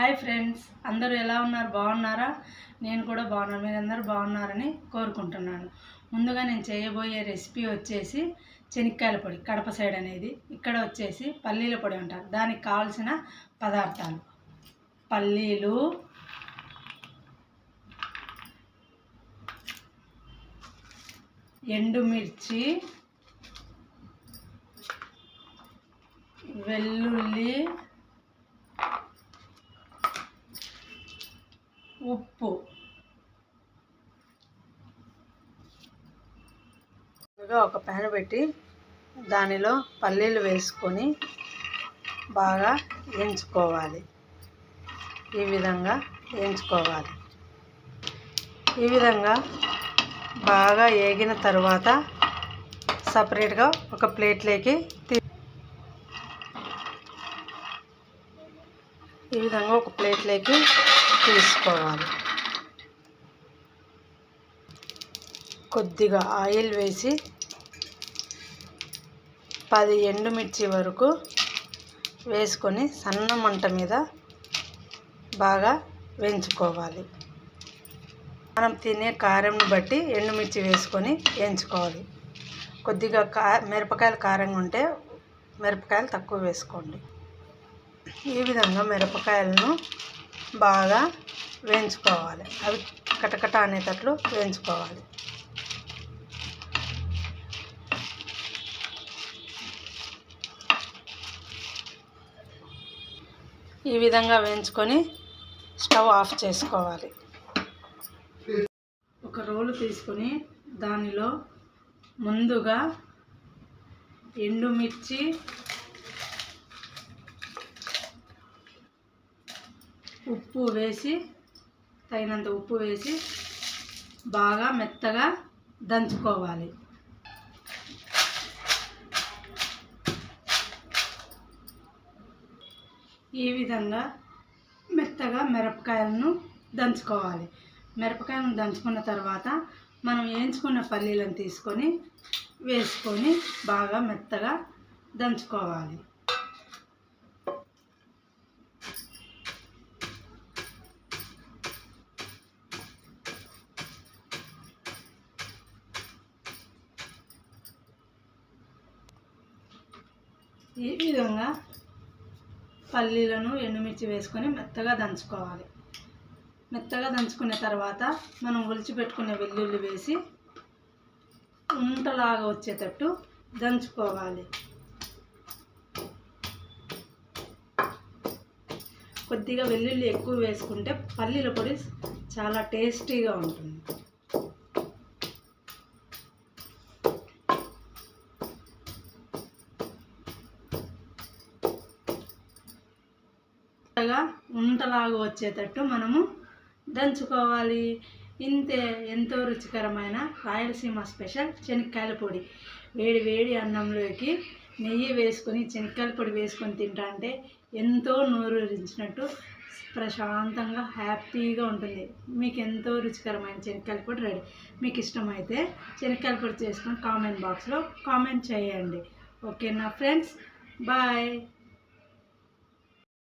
Hi friends అందరూ ఎలా ఉన్నారు? బాగున్నారా? నేను కూడా బాగున్నాను మీరు అందరూ బాగున్నారని కోరుకుంటున్నాను. ముందుగా నేను చేయబోయే రెసిపీ వచ్చేసి చెనిక్కాయల పొడి కడప సైడ్ అనేది. ఇక్కడ వచ్చేసి పల్లీల పొడి అంటారు. దానికి కావాల్సిన పదార్థాలు. పల్లీలు ఎండుమిర్చి వెల్లుల్లి ఉప్పు. ఒక ప్యాన్ పెట్టి దానిలో పల్లీలు వేసుకొని బాగా వేయించుకోవాలి. ఈ విధంగా వేయించుకోవాలి. ఈ విధంగా బాగా వేగిన తర్వాత సపరేట్గా ఒక ప్లేట్లోకి తీ ఈ విధంగా ఒక ప్లేట్లోకి తీసుకోవాలి. కొద్దిగా ఆయిల్ వేసి పది ఎండుమిర్చి వరకు వేసుకొని సన్న మంట మీద బాగా వేయించుకోవాలి. మనం తినే కారంను బట్టి ఎండుమిర్చి వేసుకొని వేయించుకోవాలి. కొద్దిగా కా మిరపకాయలు కారంగా ఉంటే మిరపకాయలు తక్కువ వేసుకోండి. ఈ విధంగా మిరపకాయలను బాగా వేయించుకోవాలి. అవి కటకట అనేటట్లు వేయించుకోవాలి. ఈ విధంగా వేయించుకొని స్టవ్ ఆఫ్ చేసుకోవాలి. ఒక రోలు తీసుకొని దానిలో ముందుగా ఎండుమిర్చి ఉప్పు వేసి తగినంత ఉప్పు వేసి బాగా మెత్తగా దంచుకోవాలి. ఈ విధంగా మెత్తగా మిరపకాయలను దంచుకోవాలి. మిరపకాయలను దంచుకున్న తర్వాత మనం వేయించుకున్న పల్లీలను తీసుకొని వేసుకొని బాగా మెత్తగా దంచుకోవాలి. ఈ విధంగా పల్లీలను ఎండుమిర్చి వేసుకొని మెత్తగా దంచుకోవాలి. మెత్తగా దంచుకున్న తర్వాత మనం ఒలిచిపెట్టుకునే వెల్లుల్లి వేసి ఉంటలాగా వచ్చేటట్టు దంచుకోవాలి. కొద్దిగా వెల్లుల్లి ఎక్కువ వేసుకుంటే పల్లీల పొడి చాలా టేస్టీగా ఉంటుంది. మెత్తగా ఉంటలాగా వచ్చేటట్టు మనము దంచుకోవాలి. ఇంతే ఎంతో రుచికరమైన రాయలసీమ స్పెషల్ శనక్కాయల పొడి. వేడి వేడి అన్నంలోకి నెయ్యి వేసుకొని శనక్కాయల పొడి వేసుకొని తింటా అంటే ఎంతో నోరూరించినట్టు ప్రశాంతంగా హ్యాపీగా ఉంటుంది. మీకు ఎంతో రుచికరమైన శనక్కాయల పొడి రెడీ. మీకు ఇష్టమైతే శనక్కాయల పొడి చేసుకొని కామెంట్ బాక్స్లో కామెంట్ చేయండి. ఓకేనా ఫ్రెండ్స్? బాయ్.